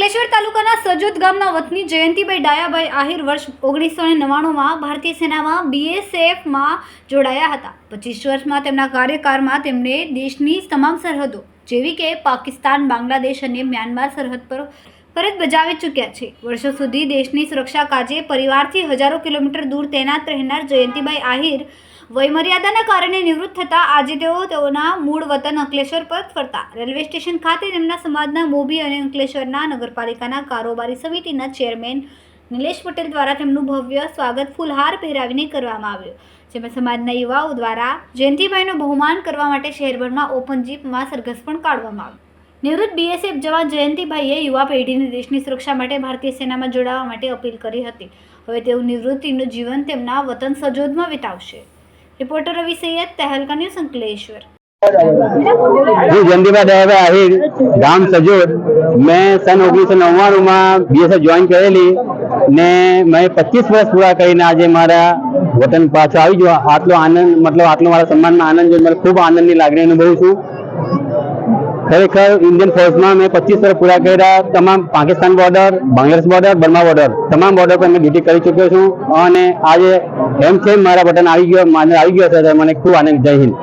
અંકલેશ્વર તાલુકાના સજોદ ગામના વતની જયંતિભાઈ ડાયાભાઈ આહિર વર્ષ ઓગણીસો ને નવ્વાણુંમાં ભારતીય સેનામાં બીએસએફમાં જોડાયા હતા. પચીસ વર્ષમાં તેમના કાર્યકાળમાં તેમણે દેશની તમામ સરહદો, જેવી કે પાકિસ્તાન, બાંગ્લાદેશ અને મ્યાનમાર સરહદ પર ફરજ બજાવી ચૂક્યા છે. વર્ષો સુધી દેશની સુરક્ષા કાજે પરિવારથી હજારો કિલોમીટર દૂર તૈનાત રહેનાર જયંતિભાઈ આહિર વયમર્યાદાના કારણે નિવૃત્ત થતા આજે તેઓ તેઓના મૂળ વતન અંકલેશ્વર પર ફરતા. રેલવે સ્ટેશન ખાતે તેમના સમાજના મોભી અને અંકલેશ્વરના નગરપાલિકાના કારોબારી સમિતિના ચેરમેન નિલેશ પટેલ દ્વારા તેમનું ભવ્ય સ્વાગત ફૂલહાર પહેરાવીને કરવામાં આવ્યું. જેમાં સમાજના યુવાઓ દ્વારા જયંતિભાઈનું બહુમાન કરવા માટે શહેરભરમાં ઓપન જીપમાં સરઘસ પણ કાઢવામાં આવ્યું. નિવૃત્ત બીએસએફ જવાન જયંતિભાઈએ યુવા પેઢીને દેશની સુરક્ષા માટે ભારતીય સેનામાં જોડાવા માટે અપીલ કરી હતી. હવે તેઓ નિવૃત્તિનું જીવન તેમના વતન સજોદમાં વિતાવશે. Reporter Ravi Saiyed, Tehelka news Ankleshwar. હું જયંતિભાઈ દયાભાઈ આહિર ગામ સજોદ મેં સન ઓગણીસો નવ્વાણું માં બીએસએફ જોઈન કરેલી ને મેં પચીસ વર્ષ પૂરા કરીને આજે મારા વતન પાછો આવી ગયો. આટલો આનંદ, મતલબ આટલો મારા સન્માનમાં આનંદ જોઈને મને ખૂબ આનંદની લાગણી અનુભવું છું. ખરેખર ઇન્ડિયન ફોર્સમાં મેં પચીસ વર્ષ પૂરા કર્યા, તમામ Pakistan border Bangladesh border Burma border તમામ બોર્ડર પર મેં ડ્યુટી કરી ચૂક્યો છું. અને આજે એમ છે, મારા બટન આવી ગયો માને આવી ગયો છે મને ખૂબ આનંદ, જય હિન્દ.